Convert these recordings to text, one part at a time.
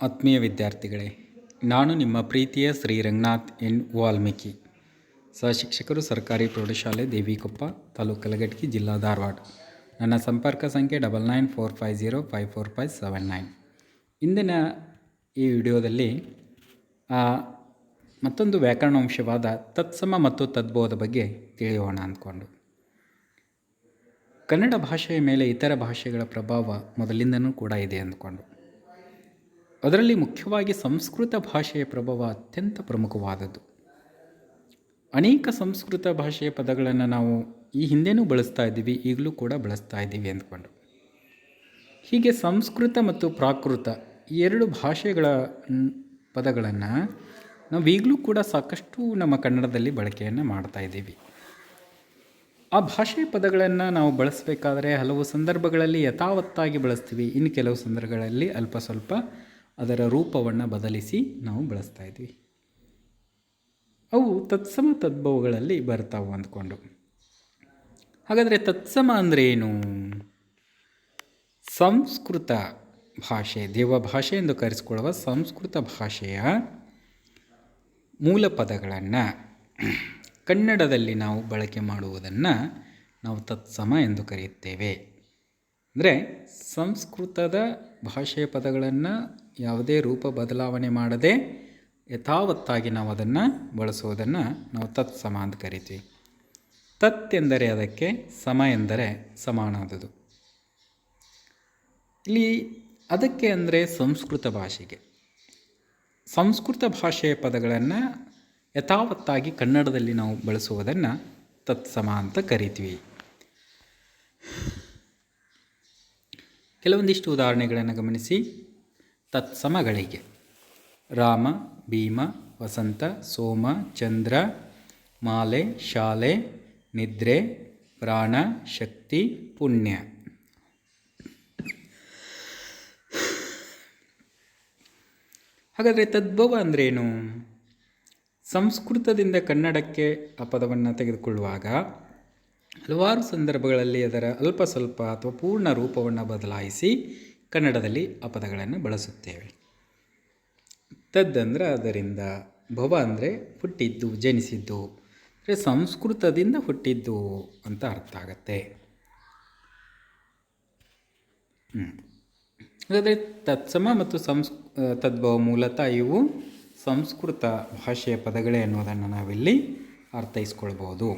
ಆತ್ಮೀಯ ವಿದ್ಯಾರ್ಥಿಗಳೇ, ನಾನು ನಿಮ್ಮ ಪ್ರೀತಿಯ ಶ್ರೀ ರಂಗನಾಥ್ ಎನ್. ವಾಲ್ಮೀಕಿ. ಸಹಶಿಕ್ಷಕರು ಸರ್ಕಾರಿ ಪ್ರೌಢಶಾಲೆ ದೇವಿಕೊಪ್ಪ, ತಾಲೂಕು ಕಲಗಟ್ಟಿ ಜಿಲ್ಲಾ ಧಾರವಾಡ. ನನ್ನ ಸಂಪರ್ಕ ಸಂಖ್ಯೆ double nine four five zero five four five seven nine. ಇಂದಿನ ಈ ವಿಡಿಯೋದಲ್ಲಿ ಮತ್ತೊಂದು ವ್ಯಾಕರಣ ಅಂಶವಾದ ತತ್ಸಮ ಮತ್ತು ತದ್ಬೋಧ ಬಗ್ಗೆ ತಿಳಿಯೋಣ ಅಂದ್ಕೊಂಡು. ಕನ್ನಡ ಭಾಷೆಯ ಮೇಲೆ ಇತರ ಭಾಷೆಗಳ ಪ್ರಭಾವ ಮೊದಲಿಂದನೂ ಕೂಡ ಇದೆ ಅಂದ್ಕೊಂಡು. ಅದರಲ್ಲಿ ಮುಖ್ಯವಾಗಿ ಸಂಸ್ಕೃತ ಭಾಷೆಯ ಪ್ರಭಾವ ಅತ್ಯಂತ ಪ್ರಮುಖವಾದದ್ದು. ಅನೇಕ ಸಂಸ್ಕೃತ ಭಾಷೆಯ ಪದಗಳನ್ನು ನಾವು ಈ ಹಿಂದೆನೂ ಬಳಸ್ತಾ ಇದ್ದೀವಿ, ಈಗಲೂ ಕೂಡ ಬಳಸ್ತಾ ಇದ್ದೀವಿ ಅಂದ್ಕೊಂಡು. ಹೀಗೆ ಸಂಸ್ಕೃತ ಮತ್ತು ಪ್ರಾಕೃತ ಈ ಎರಡು ಭಾಷೆಗಳ ಪದಗಳನ್ನು ನಾವು ಈಗಲೂ ಕೂಡ ಸಾಕಷ್ಟು ನಮ್ಮ ಕನ್ನಡದಲ್ಲಿ ಬಳಕೆಯನ್ನು ಮಾಡ್ತಾ ಇದ್ದೀವಿ. ಆ ಭಾಷೆ ಪದಗಳನ್ನು ನಾವು ಬಳಸಬೇಕಾದರೆ ಹಲವು ಸಂದರ್ಭಗಳಲ್ಲಿ ಯಥಾವತ್ತಾಗಿ ಬಳಸ್ತೀವಿ. ಇನ್ನು ಕೆಲವು ಸಂದರ್ಭಗಳಲ್ಲಿ ಅಲ್ಪ ಸ್ವಲ್ಪ ಅದರ ರೂಪವನ್ನು ಬದಲಿಸಿ ನಾವು ಬಳಸ್ತಾ ಇದ್ವಿ. ಅವು ತತ್ಸಮ ತದ್ಭವಗಳಲ್ಲಿ ಬರ್ತಾವು ಅಂದ್ಕೊಂಡು. ಹಾಗಾದರೆ ತತ್ಸಮ ಅಂದರೆ ಏನು ಸಂಸ್ಕೃತ ಭಾಷೆ, ದೇವ ಭಾಷೆ ಎಂದು ಕರೆಸಿಕೊಳ್ಳುವ ಸಂಸ್ಕೃತ ಭಾಷೆಯ ಮೂಲ ಪದಗಳನ್ನು ಕನ್ನಡದಲ್ಲಿ ನಾವು ಬಳಕೆ ಮಾಡುವುದನ್ನು ನಾವು ತತ್ಸಮ ಎಂದು ಕರೆಯುತ್ತೇವೆ. ಅಂದರೆ ಸಂಸ್ಕೃತದ ಭಾಷೆಯ ಪದಗಳನ್ನು ಯಾವುದೇ ರೂಪ ಬದಲಾವಣೆ ಮಾಡದೆ ಯಥಾವತ್ತಾಗಿ ನಾವು ಅದನ್ನು ಬಳಸುವುದನ್ನು ನಾವು ತತ್ಸಮ ಅಂತ ಕರಿತೀವಿ. ತತ್ ಎಂದರೆ ಅದಕ್ಕೆ ಸಮ ಎಂದರೆ ಸಮಾನಾದದು ಇಲ್ಲಿ ಅದಕ್ಕೆ ಅಂದರೆ ಸಂಸ್ಕೃತ ಭಾಷೆಗೆ. ಸಂಸ್ಕೃತ ಭಾಷೆಯ ಪದಗಳನ್ನು ಯಥಾವತ್ತಾಗಿ ಕನ್ನಡದಲ್ಲಿ ನಾವು ಬಳಸುವುದನ್ನು ತತ್ಸಮ ಅಂತ ಕರಿತೀವಿ. ಕೆಲವೊಂದಿಷ್ಟು ಉದಾಹರಣೆಗಳನ್ನು ಗಮನಿಸಿ. ತತ್ಸಮಗಳಿಗೆ. ರಾಮ, ಭೀಮ, ವಸಂತ, ಸೋಮ, ಚಂದ್ರ, ಮಾಲೆ, ಶಾಲೆ, ನಿದ್ರೆ, ಪ್ರಾಣ, ಶಕ್ತಿ, ಪುಣ್ಯ. ಹಾಗಾದರೆ ತದ್ಭವ ಅಂದ್ರೇನು? ಸಂಸ್ಕೃತದಿಂದ ಕನ್ನಡಕ್ಕೆ ಆ ಪದವನ್ನು ತೆಗೆದುಕೊಳ್ಳುವಾಗ ಹಲವಾರು ಸಂದರ್ಭಗಳಲ್ಲಿ ಅದರ ಅಲ್ಪ ಸ್ವಲ್ಪ ಅಥವಾ ಪೂರ್ಣ ರೂಪವನ್ನು ಬದಲಾಯಿಸಿ ಕನ್ನಡದಲ್ಲಿ ಆ ಪದಗಳನ್ನು ಬಳಸುತ್ತೇವೆ. ತದ್ದಂದ್ರೆ ಅಂದರೆ ಅದರಿಂದ ಭವ ಅಂದರೆ ಹುಟ್ಟಿದ್ದು, ಜನಿಸಿದ್ದು, ಅಂದರೆ ಸಂಸ್ಕೃತದಿಂದ ಹುಟ್ಟಿದ್ದು ಅಂತ ಅರ್ಥ ಆಗತ್ತೆ. ಹಾಗಾದರೆ ತತ್ಸಮ ಮತ್ತು ಸಂಸ್, ತದ್ಭವ ಮೂಲತಃ ಇವು ಸಂಸ್ಕೃತ ಭಾಷೆಯ ಪದಗಳೇ ಅನ್ನೋದನ್ನು ನಾವಿಲ್ಲಿ ಅರ್ಥೈಸ್ಕೊಳ್ಬೋದು.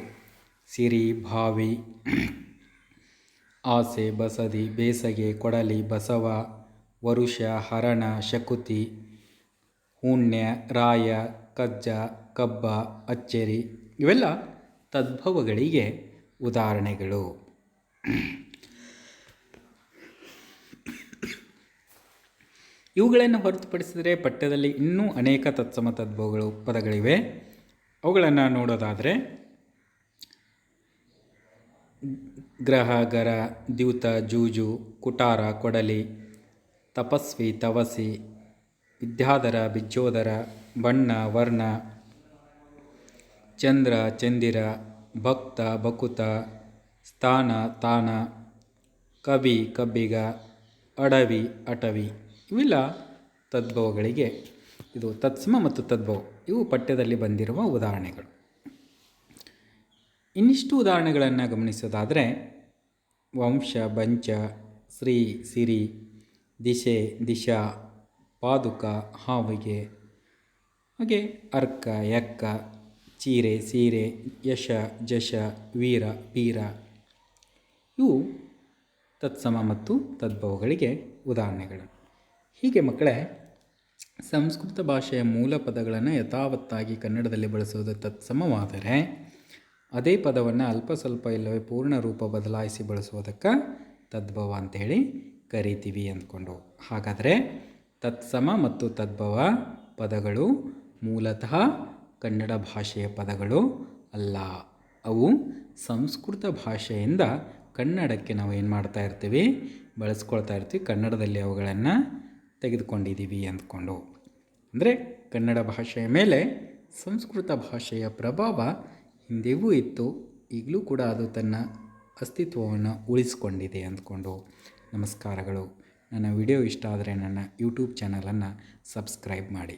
ಸಿರಿ, ಭಾವಿ, ಆಸೆ, ಬಸದಿ, ಬೇಸಗೆ, ಕೊಡಲಿ, ಬಸವ, ವರುಷ, ಹರಣ, ಶಕುತಿ ಹುಣ್ಯ ರಾಯ, ಕಜ್ಜ, ಕಬ್ಬ, ಅಚ್ಚೇರಿ ಇವೆಲ್ಲ ತದ್ಭವಗಳಿಗೆ ಉದಾಹರಣೆಗಳು. ಇವುಗಳನ್ನು ಹೊರತುಪಡಿಸಿದರೆ ಪಠ್ಯದಲ್ಲಿ ಇನ್ನೂ ಅನೇಕ ತತ್ಸಮ ತದ್ಭವಗಳು ಪದಗಳಿವೆ. ಅವುಗಳನ್ನು ನೋಡೋದಾದರೆ ಗ್ರಹ, ಗರ, ದ್ಯೂತ, ಜೂಜು, ಕುಟಾರ, ಕೊಡಲಿ, ತಪಸ್ವಿ, ತವಸಿ, ವಿದ್ಯಾಧರ, ಬಿಜ್ಜೋದರ, ಬಣ್ಣ, ವರ್ಣ, ಚಂದ್ರ, ಚಂದಿರ, ಭಕ್ತ ಬಕುತ ಸ್ಥಾನ, ತಾನ, ಕವಿ, ಕಬ್ಬಿಗ, ಅಡವಿ, ಅಟವಿ ಇವೆಲ್ಲ ತದ್ಭವಗಳಿಗೆ ಇದು ತತ್ಸಮ ಮತ್ತು ತದ್ಭವ ಇವು ಪಠ್ಯದಲ್ಲಿ ಬಂದಿರುವ ಉದಾಹರಣೆಗಳು. ಇನ್ನಿಷ್ಟು ಉದಾಹರಣೆಗಳನ್ನು ಗಮನಿಸೋದಾದರೆ ವಂಶ, ಬಂಚ ಶ್ರೀ ಸಿರಿ ದಿಶೆ ದಿಶಾ, ಪಾದುಕ, ಹಾವಿಗೆ, ಹಾಗೆ ಅರ್ಕ ಎಕ್ಕ ಚೀರೆ, ಸೀರೆ, ಯಶ, ಜಶ, ವೀರ, ಪೀರ. ಇವು ತತ್ಸಮ ಮತ್ತು ತದ್ಭವಗಳಿಗೆ ಉದಾಹರಣೆಗಳು. ಹೀಗೆ ಮಕ್ಕಳೇ, ಸಂಸ್ಕೃತ ಭಾಷೆಯ ಮೂಲ ಪದಗಳನ್ನು ಯಥಾವತ್ತಾಗಿ ಕನ್ನಡದಲ್ಲಿ ಬಳಸುವುದು ತತ್ಸಮವಾದರೆ ಅದೇ ಪದವನ್ನು ಅಲ್ಪ ಸ್ವಲ್ಪ ಇಲ್ಲವೇ ಪೂರ್ಣ ರೂಪ ಬದಲಾಯಿಸಿ ಬಳಸುವುದಕ್ಕೆ ತದ್ಭವ ಅಂತೇಳಿ ಕರಿತೀವಿ ಅಂದ್ಕೊಂಡು. ಹಾಗಾದರೆ ತತ್ಸಮ ಮತ್ತು ತದ್ಭವ ಪದಗಳು ಮೂಲತಃ ಕನ್ನಡ ಭಾಷೆಯ ಪದಗಳು ಅಲ್ಲ. ಅವು ಸಂಸ್ಕೃತ ಭಾಷೆಯಿಂದ ಕನ್ನಡಕ್ಕೆ ನಾವು ಏನು ಮಾಡ್ತಾ ಇರ್ತೀವಿ? ಬಳಸ್ಕೊಳ್ತಾ ಇರ್ತೀವಿ. ಕನ್ನಡದಲ್ಲಿ ಅವುಗಳನ್ನು ತೆಗೆದುಕೊಂಡಿದ್ದೀವಿ ಅಂದ್ಕೊಂಡು. ಅಂದರೆ ಕನ್ನಡ ಭಾಷೆಯ ಮೇಲೆ ಸಂಸ್ಕೃತ ಭಾಷೆಯ ಪ್ರಭಾವ ಹಿಂದೆವೂ ಇತ್ತು, ಈಗಲೂ ಕೂಡ ಅದು ತನ್ನ ಅಸ್ತಿತ್ವವನ್ನು ಉಳಿಸ್ಕೊಂಡಿದೆ ಅಂದ್ಕೊಂಡು ನಮಸ್ಕಾರಗಳು. ನನ್ನ ವಿಡಿಯೋ ಇಷ್ಟ ಆದರೆ ನನ್ನ ಯೂಟ್ಯೂಬ್ ಚಾನಲನ್ನು ಸಬ್ಸ್ಕ್ರೈಬ್ ಮಾಡಿ.